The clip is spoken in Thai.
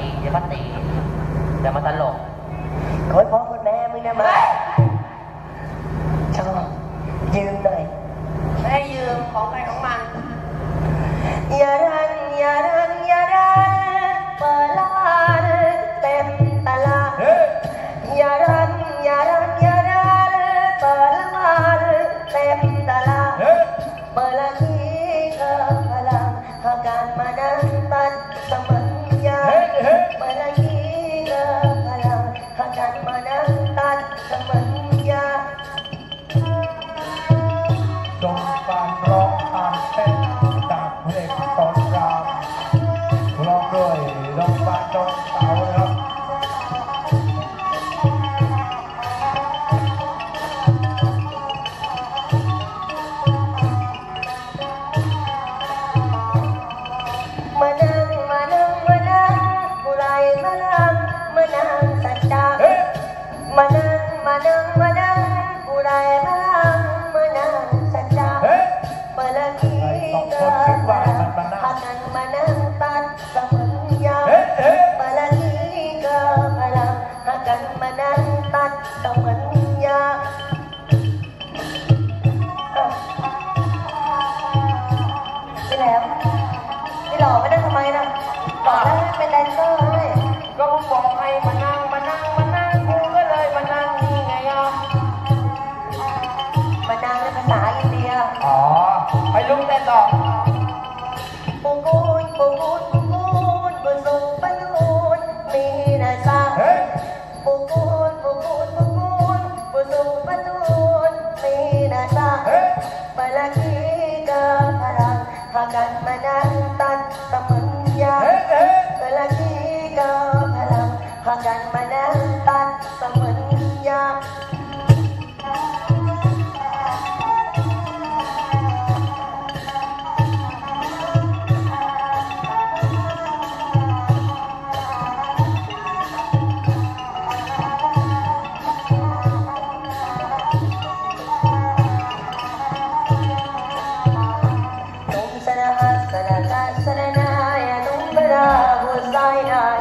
ตีเดี๋ตีเดี๋ยวมันตลก ันมานั้นตัดต่อกันยาพี่แหลมพี่หล่อไม่ได้ทำไมนะต่อแด้ให้เป็นแดนเซอร์ด้วยก็มึงบอกให้มานั่งมานั่งมานั่งกูก็เลยมานั่งนี่ไงอะมานั่งในภาษาอินเดียอ๋อไปลุกเต้นต่อ Kalau kita sekarang akan menantang teman I